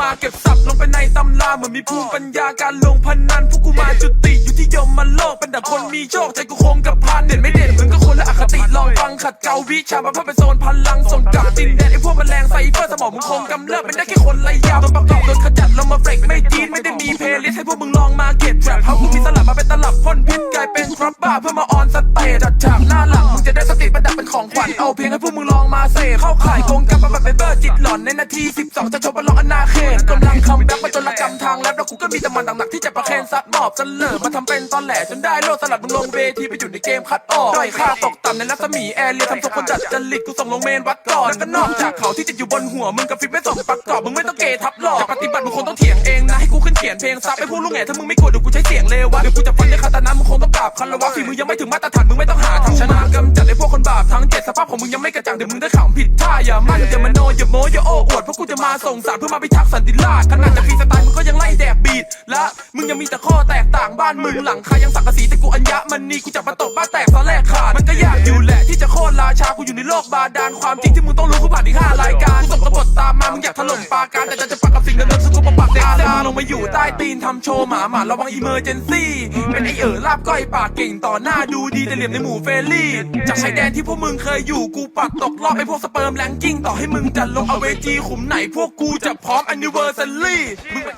มาเก็บสับลงไปในตำราเหมือนมีภูมิปัญญาการลงพนันพวกกูมาจุติอยู่ที่ยมมันโลกเป็นแต่คนมีโชคใจกูคงกับพานเด่นไม่เด่นมึงก็คนละอคติลองฟังขัดเกลาวิชามาเพื่อเป็นโซนพลังส่งกลับดินแดนไอ้พวกแมลงไซเฟอร์สมองมึงคงกำเริบเป็นได้แค่คนไรยาวโดนประกอบโดนขจัดลงมาเบรกไม่จีนไม่ได้มีเพลย์ลิสต์ให้พวกมึงลองมาเก็บแรปเฮากูมีสลับมาเป็นตลับพ่นพิษกลายเป็นทรัพบ้าเพื่อมาออนสเตจจัดฉากหน้าหลัง จะได้สติประดับเป็นของขวัญเอาเพียงให้พวกมึงลองมาเสพเข้าข่ายโกงกับแบบเบอร์จิตหลอนในนาที 12 จะโชว์บอลลองอนาเขตกำลังคัมแบ็กมาจนละกำทางแล้วแล้วกูก็มีแต่มันหนักๆที่จะประเคนซัดหมอบจนเหลิมาทำเป็นตอนแหลจนได้โลดสลัดมึงลงเวทีไปอยู่ในเกมคัดออกด้อยค่าตกต่ำในรัศมีแอร์เรียทำตัวคนจัดจริตกูส่งลงเมนวัดก่อนแล้วก็นอกจากเขาที่จะอยู่บนหัวมึงกับฟิปไม่ส่งประกอบมึงไม่ต้องเกทับหลอกจะปฏิบัติมึงคงต้องเถียงเองนะให้กูขึ้นเขียนเพลงซับให้พวกลูกแง่ถ้ามึงไม่กลัวเดี๋ยวกูใช้เสียงเลววะเดี๋ยวกูจะฟันด้วยคาตานะมึงคงต้องกราบคันละวะฝีมือยังไม่ถึงมาตรฐานมึงไม่ต้องหาทางชนะกำจัดไอ้พวกคนบา บทั้งเจ็ดสภาพของมึงยังไม่กระจ่างเดี๋ยวมึงได้ขำผิดท่าอย่ามั่นอย่ามโนอย่าโมอย่าโอ้อวดเพราะกูจะมาส่งสารเพื่อมาพิทักษ์สันติราษฎร์ขนาดจะฟรีสไตล์มึงก็ยังไล่แดกบีดและมึงยังมีแต่ข้อแตกต่างบ้านมึงหลังคายังสังกะสีแต่กูอัญญะมันนี่กูจะมาตบบ้านแตกตอนแรกขาดมันก็ยากอยู่แหละที่จะโค่นราชากูอยู่ในโลกบาดาลความจริงที่มึงต้องรู้คือผ่านอีกห้ารายการามมามึงอยากถล่มปาการแต่จะจะปักกับสิ่งเดิมๆสกูมาปักเด็กดาลงมาอยู่ใต้ตีนทำโชว์หมาหมาระวังอีเมอร์เจนซี่เป็นไอเอ๋อลาบก้อยปากเก่งต่อหน้าดูดีแต่เหลี่ยมในหมู่เฟรลี่ จากชายแดนที่พวกมึงเคยอยู่กูปักตกรอบไอพวกสเปิร์มแลงกิ้งต่อให้มึงจะลงเอาเวจีขุมไหนพวกกูจะพร้อมอันนิเวอร์ซัลลี่มึง